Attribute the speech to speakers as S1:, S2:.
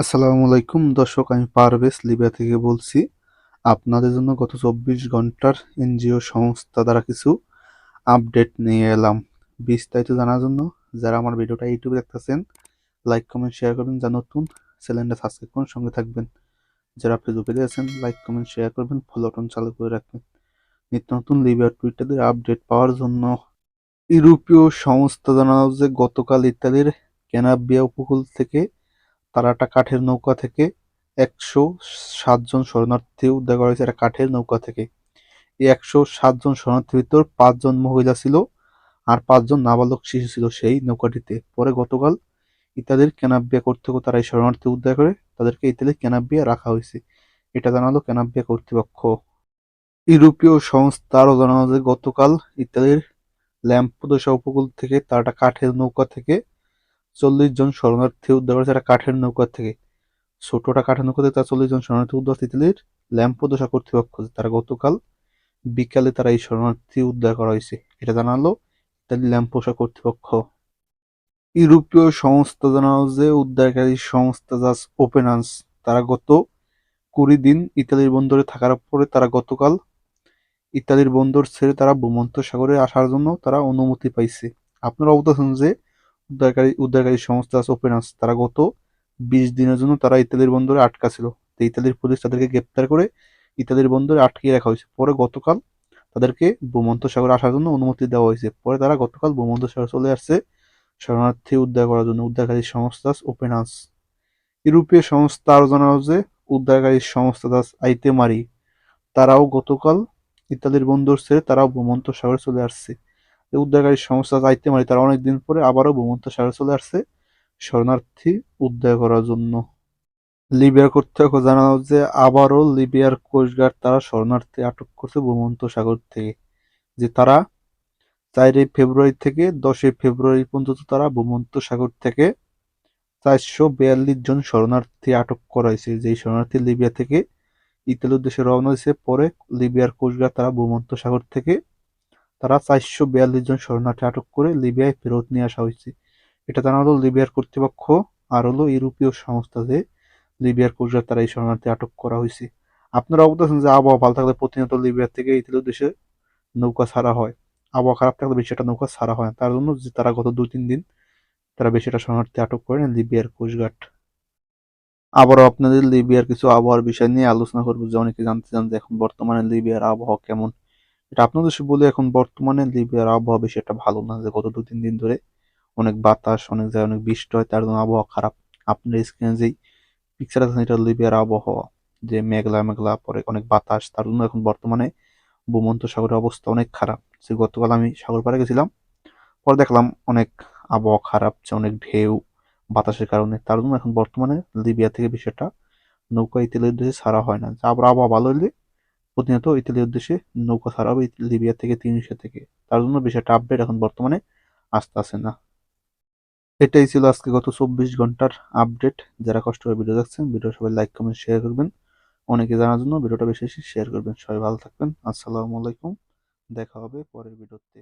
S1: আসসালামু আলাইকুম। দর্শক, আমি পারভেজ লিবিয়া থেকে বলছি, আপনাদের জন্য গত চব্বিশ ঘণ্টার এনজিও সংস্থা দ্বারা কিছু আপডেট নিয়ে এলাম। বিস্তারিত জানার জন্য যারা আমার ভিডিওটা ইউটিউবে দেখতেছেন, লাইক, কমেন্ট, শেয়ার করবেন। যা নতুন, চ্যানেলটা সাবস্ক্রাইব করুন, সঙ্গে থাকবেন। যারা ফেসবুকে দিয়েছেন লাইক, কমেন্ট, শেয়ার করবেন, ফলো চালু করে রাখবেন। নিত্য নতুন লিবিয়ার টুইটারদের আপডেট পাওয়ার জন্য ইউরোপীয় সংস্থা জানালো যে গতকাল ইত্যাদির ক্যানাবিয়া উপকূল থেকে তারা একটা কাঠের নৌকা থেকে একশো সাতজন শরণার্থী উদ্ধার করা হয়েছে, একটা কাঠের নৌকা থেকে। এই একশো সাতজন শরণার্থীর ভিতর পাঁচজন মহিলা ছিল আর পাঁচজন নাবালক শিশু ছিল সেই নৌকাটিতে। পরে গতকাল ইত্যাদির ক্যানাবিয়া কর্তৃপক্ষ তারা এই শরণার্থী উদ্ধার করে তাদেরকে ইত্যাদির ক্যানাবিয়া রাখা হয়েছে। এটা জানালো ক্যানাবিয়া কর্তৃপক্ষ। ইউরোপীয় সংস্থা আরও জানালো যে গতকাল ইত্যাদির ল্যাম্পদোসা উপকূল থেকে তারা একটা কাঠের নৌকা থেকে চল্লিশ জন শরণার্থী উদ্ধার করেছে একটা কাঠের নৌকা থেকে। ছোটটা কাঠের নৌকা থেকে তার চল্লিশ জন শরণার্থী উদ্ধার তিতলির ল্যাম্পদোসা কর্তৃপক্ষ তারা গতকাল বিকালে তারা এই শরণার্থী উদ্ধার করা হয়েছে। এটা জানালো ইতালি ল্যাম্পোসা কর্তৃপক্ষ। ইউরোপীয় সংস্থা জানালো যে উদ্ধারকারী সংস্থা জাস ওপেনান্স তারা গত কুড়ি দিন ইতালির বন্দরে থাকার পরে তারা গতকাল ইতালির বন্দর ছেড়ে তারা ভূমন্ত সাগরে আসার জন্য তারা অনুমতি পাইছে। আপনারা অবগত আছেন যে উদ্ধারকারী উদ্ধারকারী সংস্থা আছে ওপেনার্স তারা গত বিশ দিনের জন্য তারা ইতালির বন্দরে আটকা ছিল। তো ইতালির পুলিশ তাদেরকে গ্রেপ্তার করে ইতালির বন্দরে আটকিয়ে রাখা হয়েছে। পরে গতকাল তাদেরকে ভূমন্ত সাগরে আসার জন্য অনুমতি দেওয়া হয়েছে। পরে তারা গতকাল ভূমন্ত সাগর চলে আসছে শরণার্থী উদ্ধার করার জন্য। উদ্ধারকারী সংস্থা ওপেনার্স ইউরোপীয় সংস্থা আরও জানানো যে উদ্ধারকারী সংস্থা দাস আইতে মারি তারাও গতকাল ইতালির বন্দর ছেড়ে তারাও ভূমন্ত সাগরে চলে আসছে। উদ্ধারকারী সংস্থা যাইতে মারি তারা অনেকদিন পরে আবারও ভূমন্ত সাগরে চলে আসছে। শরণার্থী উদ্ধার করার জন্য। লিবিয়ার কর্তৃপক্ষ জানানো যে আবারও লিবিয়ার কোস্টগার্ড তারা শরণার্থী আটক করছে ভূমন্ত সাগর থেকে, যে তারা চারই ফেব্রুয়ারি থেকে দশই ফেব্রুয়ারি পর্যন্ত তারা ভূমন্ত সাগর থেকে চারশো বিয়াল্লিশ জন শরণার্থী আটক করা হয়েছে যেই শরণার্থী লিবিয়া থেকে ইতালির উদ্দেশ্যে রওনা হয়েছে, পরে লিবিয়ার কোস্টগার্ড তারা ভূমন্ত সাগর থেকে তারা চারশো বিয়াল্লিশ জন শরণার্থী আটক করে লিবিয়ায় ফেরত নিয়ে আসা হয়েছে। এটা জানা হলো লিবিয়ার কর্তৃপক্ষ আর হলো ইউরোপীয় সংস্থা যে লিবিয়ার কোস্টগার্ড তারা এই শরণার্থী আটক করা হয়েছে। আপনারা আছেন যে আবহাওয়া ভালো থাকলে প্রতিনিয়ত লিবিয়ার থেকে ইতালির দেশে নৌকা ছাড়া হয়। আবহাওয়া খারাপ থাকলে বেশি একটা নৌকা ছাড়া হয় তার জন্য যে তারা গত দু তিন দিন তারা বেশি একটা শরণার্থী আটক করেন লিবিয়ার কোস্টগার্ড আবারও আপনাদের লিবিয়ার কিছু আবহাওয়ার বিষয় নিয়ে আলোচনা করব। যে অনেকে জানতে চান যে এখন বর্তমানে লিবিয়ার আবহাওয়া কেমন। এটা আপনাদের বলে এখন বর্তমানে লিবিয়ার আবহাওয়া বেশি একটা ভালো না, যে গত দু তিন দিন ধরে অনেক বাতাস, অনেক জায়গায় অনেক বৃষ্টি হয়, তার জন্য আবহাওয়া খারাপ। আপনার স্ক্রিনে যেই পিকচার আছে এটা লিবিয়ার আবহাওয়া, যে মেঘলা মেঘলা, পরে অনেক বাতাস, তার জন্য এখন বর্তমানে ভূমন্ত সাগরের অবস্থা অনেক খারাপ। যে গতকাল আমি সাগর পাড়ে গেছিলাম, পরে দেখলাম অনেক আবহাওয়া খারাপ, যে অনেক ঢেউ, বাতাসের কারণে, তার জন্য এখন বর্তমানে লিবিয়া থেকে বিষয়টা নৌকা ইতালির দেশে ছাড়া হয় না। আবার আবহাওয়া ভালো হলে প্রতিনিয়ত ইতালির উদ্দেশ্যে নৌকা ছাড়া হবে লিবিয়া থেকে তিনশো থেকে। তার জন্য বিষয়টা আপডেট এখন বর্তমানে আসতে আসে না। এটাই ছিল আজকে গত চব্বিশ ঘণ্টার আপডেট যারা কষ্ট করে ভিডিও দেখছেন ভিডিও সবাই লাইক কমেন্ট শেয়ার করবেন। অনেকে জানার জন্য ভিডিওটা বেশি বেশি শেয়ার করবেন। সবাই ভালো থাকবেন। আসসালামু আলাইকুম। দেখা হবে পরের ভিডিওতে।